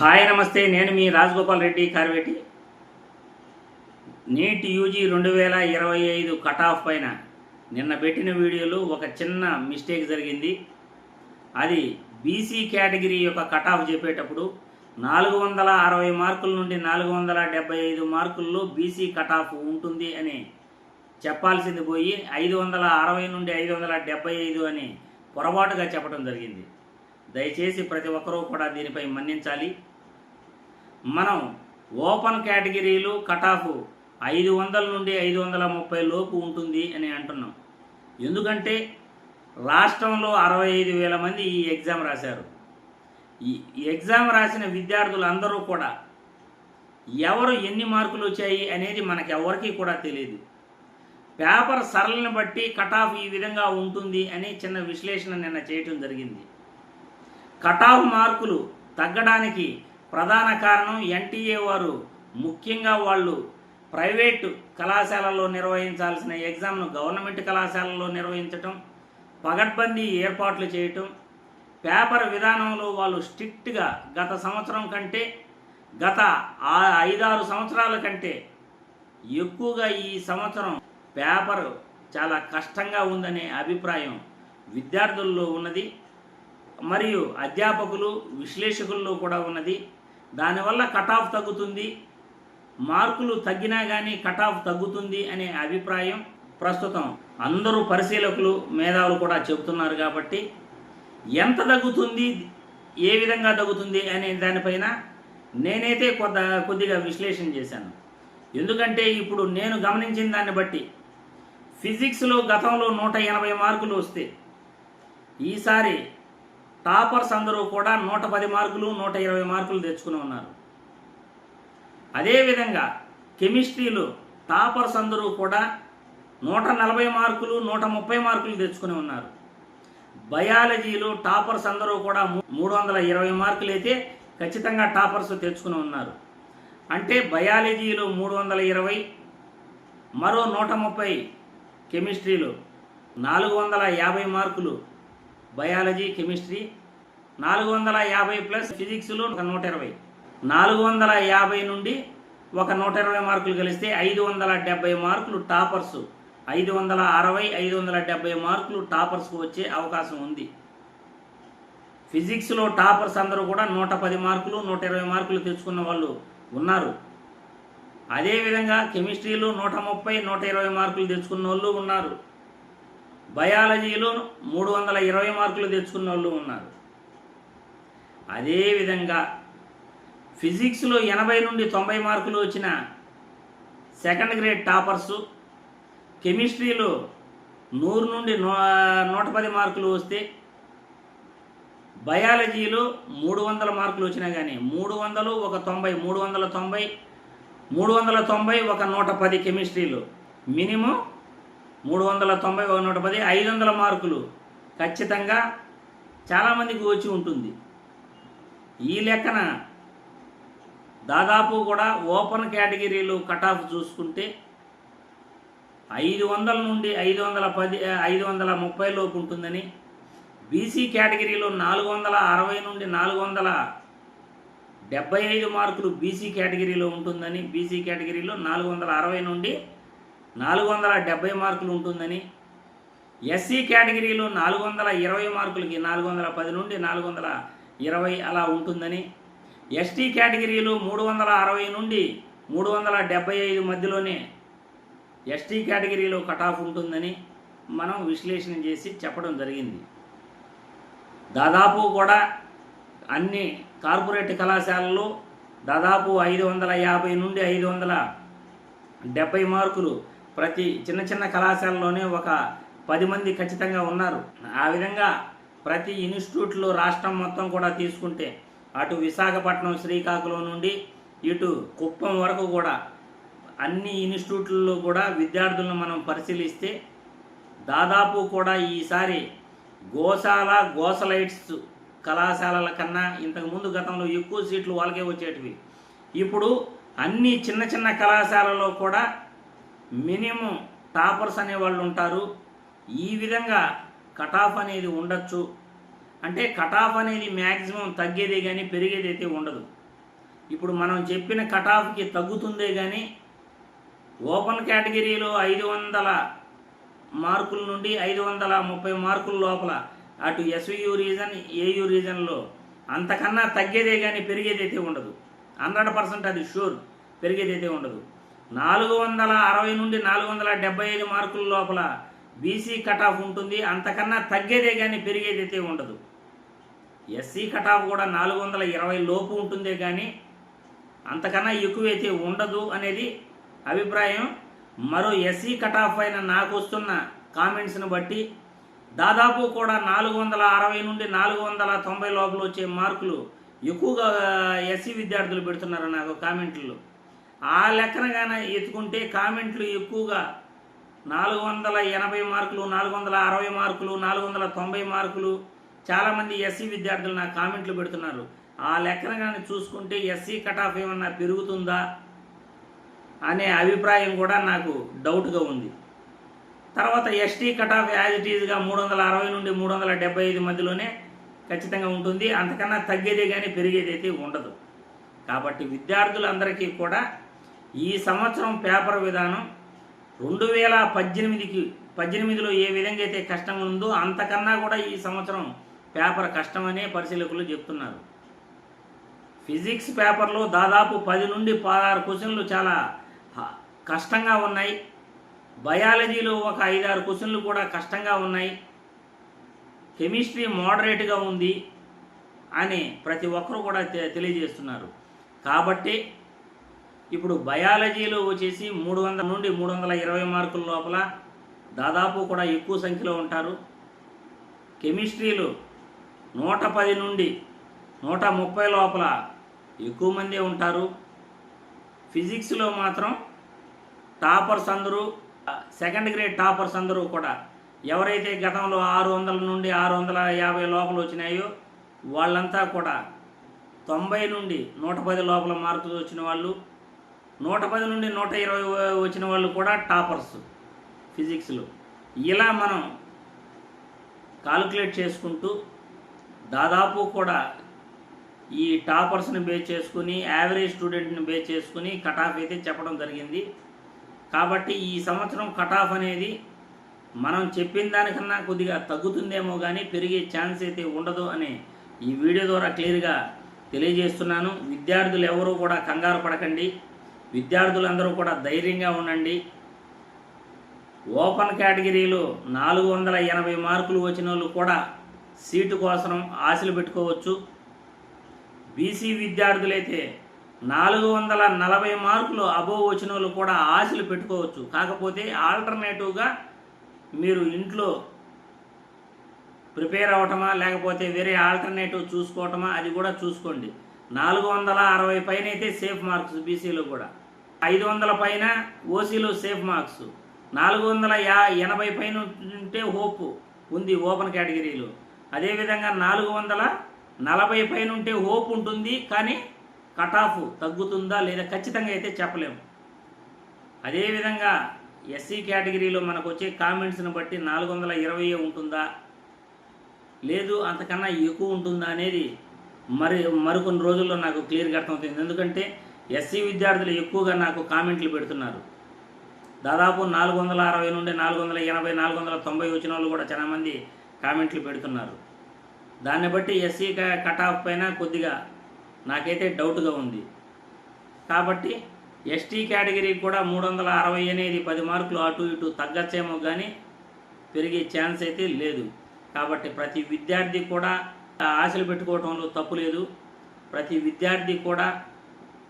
Hi నమస్తే. నేను మీ రాజగోపాల్ రెడ్డి కార్వేటి. నీట్ యూజీ రెండు వేల ఇరవై ఐదు కట్ ఆఫ్ పైన నిన్న పెట్టిన వీడియోలో ఒక చిన్న మిస్టేక్ జరిగింది. అది బీసీ కేటగిరీ యొక్క కట్ ఆఫ్ చెప్పేటప్పుడు నాలుగు వందల అరవై మార్కుల నుండి నాలుగు వందల డెబ్బై ఐదు మార్కుల్లో బీసీ కట్ ఆఫ్ ఉంటుంది అని చెప్పాల్సింది పోయి ఐదు వందల అరవై నుండి ఐదు వందల డెబ్బై ఐదు అని పొరపాటుగా చెప్పడం జరిగింది. దయచేసి ప్రతి ఒక్కరూ కూడా దీనిపై మన్నించాలి. మనం ఓపెన్ కేటగిరీలు కట్ ఆఫ్ ఐదు వందల నుండి ఐదు వందల ముప్పై లోపు ఉంటుంది అని అంటున్నాం. ఎందుకంటే రాష్ట్రంలో అరవై ఐదు వేల మంది ఈ ఎగ్జామ్ రాశారు. ఈ ఎగ్జామ్ రాసిన విద్యార్థులందరూ కూడా ఎవరు ఎన్ని మార్కులు వచ్చాయి అనేది మనకి ఎవరికీ కూడా తెలియదు. పేపర్ సరళని బట్టి కట్ ఆఫ్ ఈ విధంగా ఉంటుంది అని చిన్న విశ్లేషణ నిన్న చేయటం జరిగింది. కట్ ఆఫ్ మార్కులు తగ్గడానికి ప్రధాన కారణం ఎన్టీఏ వారు. ముఖ్యంగా వాళ్ళు ప్రైవేటు కళాశాలలో నిర్వహించాల్సిన ఎగ్జామ్ను గవర్నమెంట్ కళాశాలలో నిర్వహించటం పగడ్బందీ ఏర్పాట్లు చేయటం పేపర్ విధానంలో వాళ్ళు స్ట్రిక్ట్గా గత సంవత్సరం కంటే గత ఐదారు సంవత్సరాల కంటే ఎక్కువగా ఈ సంవత్సరం పేపర్ చాలా కష్టంగా ఉందనే అభిప్రాయం విద్యార్థుల్లో ఉన్నది. మరియు అధ్యాపకులు విశ్లేషకుల్లో కూడా ఉన్నది. దానివల్ల కట్ ఆఫ్ తగ్గుతుంది. మార్కులు తగ్గినా కానీ కట్ ఆఫ్ తగ్గుతుంది అనే అభిప్రాయం ప్రస్తుతం అందరూ పరిశీలకులు మేధావులు కూడా చెబుతున్నారు కాబట్టి ఎంత తగ్గుతుంది ఏ విధంగా తగ్గుతుంది అనే దానిపైన నేనైతే కొద్ద కొద్దిగా విశ్లేషణ చేశాను. ఎందుకంటే ఇప్పుడు నేను గమనించిన దాన్ని బట్టి ఫిజిక్స్లో గతంలో నూట ఎనభై మార్కులు వస్తే ఈసారి టాపర్స్ అందరూ కూడా నూట పది మార్కులు నూట ఇరవై మార్కులు తెచ్చుకుని ఉన్నారు. అదేవిధంగా కెమిస్ట్రీలో టాపర్స్ అందరూ కూడా నూట నలభై మార్కులు నూట ముప్పై మార్కులు తెచ్చుకుని ఉన్నారు. బయాలజీలో టాపర్స్ అందరూ కూడా మూడు వందల ఇరవై మార్కులు అయితే ఖచ్చితంగా టాపర్స్ తెచ్చుకుని ఉన్నారు. అంటే బయాలజీలో మూడు వందల ఇరవై మరో నూట ముప్పై కెమిస్ట్రీలో నాలుగు వందల యాభై మార్కులు బయాలజీ కెమిస్ట్రీ నాలుగు వందల యాభై ప్లస్ ఫిజిక్స్లో ఒక నూట ఇరవై. నాలుగు వందల యాభై నుండి ఒక నూట ఇరవై మార్కులు కలిస్తే ఐదు వందల డెబ్బై మార్కులు టాపర్స్. ఐదు వందల అరవై ఐదు వందల డెబ్బై మార్కులు టాపర్స్కు వచ్చే అవకాశం ఉంది. ఫిజిక్స్లో టాపర్స్ అందరూ కూడా నూట పది మార్కులు నూట ఇరవై మార్కులు తెచ్చుకున్న వాళ్ళు ఉన్నారు. అదేవిధంగా కెమిస్ట్రీలో నూట ముప్పై నూట ఇరవై మార్కులు తెచ్చుకున్న వాళ్ళు ఉన్నారు. బయాలజీలో మూడు వందల ఇరవై మార్కులు తెచ్చుకున్న వాళ్ళు ఉన్నారు అదేవిధంగా ఫిజిక్స్లో ఎనభై నుండి తొంభై మార్కులు వచ్చిన సెకండ్ గ్రేడ్ టాపర్సు కెమిస్ట్రీలో నూరు నుండి నూ నూట పది మార్కులు వస్తే బయాలజీలో మూడు వందల మార్కులు వచ్చినా కానీ మూడు వందలు ఒక తొంభై మూడు వందల తొంభై మూడు వందల తొంభై ఒక నూట పది కెమిస్ట్రీలో మినిమం మూడు వందల తొంభై ఒక నూట పది ఐదు వందల మార్కులు ఖచ్చితంగా చాలామందికి వచ్చి ఉంటుంది. ఈ లెక్కన దాదాపు కూడా ఓపెన్ కేటగిరీలు కట్ ఆఫ్ చూసుకుంటే ఐదు వందల నుండి ఐదు వందల పది ఐదు వందల ముప్పై లోపు ఉంటుందని బీసీ కేటగిరీలో నాలుగు వందల అరవై నుండి నాలుగు వందల డెబ్బై ఐదు మార్కులు బీసీ కేటగిరీలో ఉంటుందని బీసీ కేటగిరీలో నాలుగు వందల అరవై నుండి నాలుగు వందల డెబ్బై మార్కులు ఉంటుందని ఎస్సీ కేటగిరీలో నాలుగు వందల ఇరవై మార్కులకి నాలుగు వందల పది నుండి నాలుగు వందల ఇరవై అలా ఉంటుందని ఎస్టీ కేటగిరీలో మూడు వందల అరవై నుండి మూడు వందల డెబ్బై ఐదు మధ్యలోనే ఎస్టీ కేటగిరీలో కట్ ఆఫ్ ఉంటుందని మనం విశ్లేషణ చేసి చెప్పడం జరిగింది. దాదాపు కూడా అన్ని కార్పొరేట్ కళాశాలల్లో దాదాపు ఐదు వందల యాభై నుండి ఐదు వందల డెబ్బై మార్కులు ప్రతి చిన్న చిన్న కళాశాలలోనే ఒక పది మంది ఖచ్చితంగా ఉన్నారు. ఆ విధంగా ప్రతి ఇన్స్టిట్యూట్లో రాష్ట్రం మొత్తం కూడా తీసుకుంటే అటు విశాఖపట్నం శ్రీకాకుళం నుండి ఇటు కుప్పం వరకు కూడా అన్ని ఇన్స్టిట్యూట్లలో కూడా విద్యార్థులను మనం పరిశీలిస్తే దాదాపు కూడా ఈసారి గోశాల గోసలైట్స్ కళాశాలల కన్నా ఇంతకుముందు గతంలో ఎక్కువ సీట్లు వాళ్ళకే వచ్చేటివి. ఇప్పుడు అన్ని చిన్న చిన్న కళాశాలలో కూడా మినిమం టాపర్స్ అనే వాళ్ళు ఉంటారు. ఈ విధంగా కట్ ఆఫ్ అనేది ఉండొచ్చు. అంటే కట్ ఆఫ్ అనేది మ్యాక్సిమం తగ్గేదే కానీ పెరిగేది అయితే ఉండదు. ఇప్పుడు మనం చెప్పిన కటాఫ్కి తగ్గుతుందే కానీ ఓపెన్ కేటగిరీలో ఐదు వందల మార్కుల నుండి ఐదు వందల ముప్పై మార్కుల లోపల అటు ఎస్వియు రీజన్ ఏయు రీజన్లో అంతకన్నా తగ్గేదే కానీ పెరిగేదైతే ఉండదు. హండ్రెడ్ పర్సెంట్ అది షూర్ పెరిగేదైతే ఉండదు. నాలుగు వందల అరవై నుండి నాలుగు వందల డెబ్బై ఐదు మార్కుల లోపల బీసీ కట్ ఆఫ్ ఉంటుంది. అంతకన్నా తగ్గేదే కానీ పెరిగేదైతే ఉండదు. ఎస్సీ కట్ ఆఫ్ కూడా నాలుగు వందల ఇరవై లోపు ఉంటుందే కానీ అంతకన్నా ఎక్కువైతే ఉండదు అనేది అభిప్రాయం. మరో ఎస్సీ కట్ ఆఫ్ అయిన నాకు వస్తున్న కామెంట్స్ని బట్టి దాదాపు కూడా నాలుగు వందల అరవై నుండి నాలుగు వందల తొంభై లోపల వచ్చే మార్కులు ఎక్కువగా ఎస్సీ విద్యార్థులు పెడుతున్నారు నాకు కామెంట్లు. ఆ లెక్కనగానే ఎత్తుకుంటే కామెంట్లు ఎక్కువగా నాలుగు వందల ఎనభై మార్కులు నాలుగు వందల అరవై మార్కులు నాలుగు వందల తొంభై మార్కులు. చాలామంది ఎస్సీ విద్యార్థులు నా కామెంట్లు పెడుతున్నారు. ఆ లెక్కన కానీ చూసుకుంటే ఎస్సీ కట్ ఆఫ్ ఏమన్నా పెరుగుతుందా అనే అభిప్రాయం కూడా నాకు డౌట్గా ఉంది. తర్వాత ST cut off as it ఈజ్గా మూడు వందల అరవై నుండి మూడు వందల డెబ్బై ఐదు మధ్యలోనే ఖచ్చితంగా ఉంటుంది. అంతకన్నా తగ్గేదే కానీ పెరిగేదైతే ఉండదు. కాబట్టి విద్యార్థులందరికీ కూడా ఈ సంవత్సరం పేపర్ విధానం రెండు వేల పద్దెనిమిదికి పద్దెనిమిదిలో ఏ విధంగా అయితే కష్టం ఉందో అంతకన్నా కూడా ఈ సంవత్సరం పేపర్ కష్టమనే పరిశీలకులు చెప్తున్నారు. ఫిజిక్స్ పేపర్లో దాదాపు పది నుండి పదహారు క్వశ్చన్లు చాలా కష్టంగా ఉన్నాయి. బయాలజీలో ఒక ఐదారు క్వశ్చన్లు కూడా కష్టంగా ఉన్నాయి. కెమిస్ట్రీ మోడరేట్గా ఉంది అని ప్రతి ఒక్కరు కూడా తె- తెలియజేస్తున్నారు. కాబట్టి ఇప్పుడు బయాలజీలో వచ్చేసి మూడు వందల నుండి మూడు వందల ఇరవై మార్కుల లోపల దాదాపు కూడా ఎక్కువ సంఖ్యలో ఉంటారు. కెమిస్ట్రీలో నూట పది నుండి నూట ముప్పై లోపల ఎక్కువ మందే ఉంటారు. ఫిజిక్స్లో మాత్రం టాపర్స్ అందరూ సెకండ్ గ్రేడ్ టాపర్స్ అందరూ కూడా ఎవరైతే గతంలో ఆరు వందల నుండి ఆరు వందల యాభై లోపల వచ్చినాయో వాళ్ళంతా కూడా తొంభై నుండి నూట పది లోపల మార్కులు వచ్చిన వాళ్ళు నూట పది నుండి నూట ఇరవై వచ్చిన వాళ్ళు కూడా టాపర్స్ ఫిజిక్స్లో. ఇలా మనం కాలిక్యులేట్ చేసుకుంటూ దాదాపు కూడా ఈ టాపర్స్ని బేస్ చేసుకుని యావరేజ్ స్టూడెంట్ని బేస్ చేసుకుని కట్ ఆఫ్ అయితే చెప్పడం జరిగింది. కాబట్టి ఈ సంవత్సరం కట్ ఆఫ్ అనేది మనం చెప్పిన దానికన్నా కొద్దిగా తగ్గుతుందేమో కానీ పెరిగే ఛాన్స్ అయితే ఉండదు అని ఈ వీడియో ద్వారా క్లియర్గా తెలియజేస్తున్నాను. విద్యార్థులు ఎవరూ కూడా కంగారు పడకండి. విద్యార్థులందరూ కూడా ధైర్యంగా ఉండండి. ఓపెన్ కేటగిరీలో నాలుగు వందల ఎనభై మార్కులు వచ్చిన వాళ్ళు కూడా సీటు కోసం ఆశలు పెట్టుకోవచ్చు. బీసీ విద్యార్థులైతే నాలుగు వందల నలభై మార్కులు అబోవ్ వచ్చిన వాళ్ళు కూడా ఆశలు పెట్టుకోవచ్చు. కాకపోతే ఆల్టర్నేటివ్గా మీరు ఇంట్లో ప్రిపేర్ అవటమా లేకపోతే వేరే ఆల్టర్నేటివ్ చూసుకోవటమా అది కూడా చూసుకోండి. నాలుగు వందల అరవై పైన అయితే సేఫ్ మార్క్స్ బీసీలో కూడా. ఐదు వందల పైన ఓసీలో సేఫ్ మార్క్స్ నాలుగు వందల యా ఎనభై పైన ఉంటే హోప్ ఉంది ఓపెన్ కేటగిరీలో అదేవిధంగా నాలుగు వందల నలభై పైన ఉంటే హోప్ ఉంటుంది కానీ కట్ ఆఫ్ తగ్గుతుందా లేదా ఖచ్చితంగా అయితే చెప్పలేము. అదేవిధంగా ఎస్సీ కేటగిరీలో మనకు వచ్చే కామెంట్స్ని బట్టి నాలుగు వందల ఇరవై ఉంటుందా? లేదు అంతకన్నా ఎక్కువ ఉంటుందా అనేది మరి మరికొన్ని రోజుల్లో నాకు క్లియర్గా అర్థమవుతుంది. ఎందుకంటే ఎస్సీ విద్యార్థులు ఎక్కువగా నాకు కామెంట్లు పెడుతున్నారు. దాదాపు నాలుగు వందల అరవై నుండి నాలుగు వందల ఎనభై నాలుగు వందల తొంభై వచ్చిన వాళ్ళు కూడా చాలామంది కామెంట్లు పెడుతున్నారు. దాన్ని బట్టి ఎస్సీ కట్ ఆఫ్ పైన కొద్దిగా నాకైతే డౌట్గా ఉంది. కాబట్టి ఎస్టీ కేటగిరీ కూడా మూడు వందల అరవై అనేది పది మార్కులు అటు ఇటు తగ్గచ్చేమో కానీ పెరిగే ఛాన్స్ అయితే లేదు. కాబట్టి ప్రతి విద్యార్థి కూడా ఆశలు పెట్టుకోవటంలో తప్పు లేదు. ప్రతి విద్యార్థి కూడా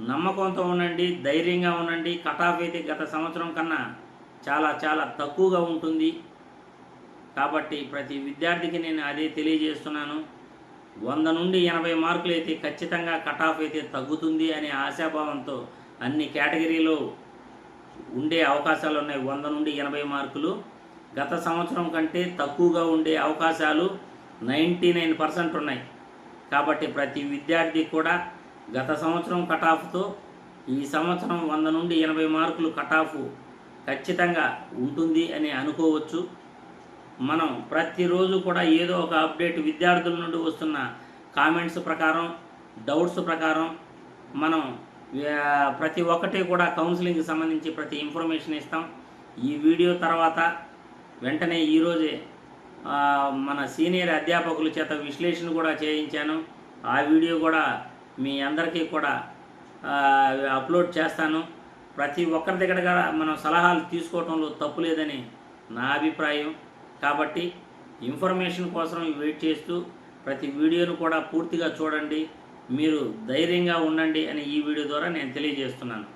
నమ్మకంతో ఉండండి ధైర్యంగా ఉండండి. కటాఫ్ అయితే గత సంవత్సరం కన్నా చాలా చాలా తక్కువగా ఉంటుంది. కాబట్టి ప్రతి విద్యార్థికి నేను అదే తెలియజేస్తున్నాను. వంద నుండి ఎనభై మార్కులు అయితే ఖచ్చితంగా కటాఫ్ అయితే తగ్గుతుంది అనే ఆశాభావంతో అన్ని కేటగిరీలో ఉండే అవకాశాలు ఉన్నాయి. వంద నుండి ఎనభై మార్కులు గత సంవత్సరం కంటే తక్కువగా ఉండే అవకాశాలు నైంటీ నైన్ పర్సెంట్ ఉన్నాయి. కాబట్టి ప్రతి విద్యార్థి కూడా గత సంవత్సరం కట్ ఆఫ్తో ఈ సంవత్సరం వంద నుండి ఎనభై మార్కులు కట్ ఆఫ్ ఖచ్చితంగా ఉంటుంది అని అనుకోవచ్చు. మనం ప్రతిరోజు కూడా ఏదో ఒక అప్డేట్ విద్యార్థుల నుండి వస్తున్న కామెంట్స్ ప్రకారం డౌట్స్ ప్రకారం మనం ప్రతి ఒక్కటి కూడా కౌన్సిలింగ్కి సంబంధించి ప్రతి ఇన్ఫర్మేషన్ ఇస్తాం. ఈ వీడియో తర్వాత వెంటనే ఈరోజే మన సీనియర్ అధ్యాపకుల చేత విశ్లేషణ కూడా చేయించాను. ఆ వీడియో కూడా మీ అందరికీ కూడా అప్లోడ్ చేస్తాను. ప్రతి ఒక్కరి దగ్గర కూడా మనం సలహాలు తీసుకోవటంలో తప్పు లేదని నా అభిప్రాయం. కాబట్టి ఇన్ఫర్మేషన్ కోసం వెయిట్ చేస్తూ ప్రతి వీడియోను కూడా పూర్తిగా చూడండి. మీరు ధైర్యంగా ఉండండి అని ఈ వీడియో ద్వారా నేను తెలియజేస్తున్నాను.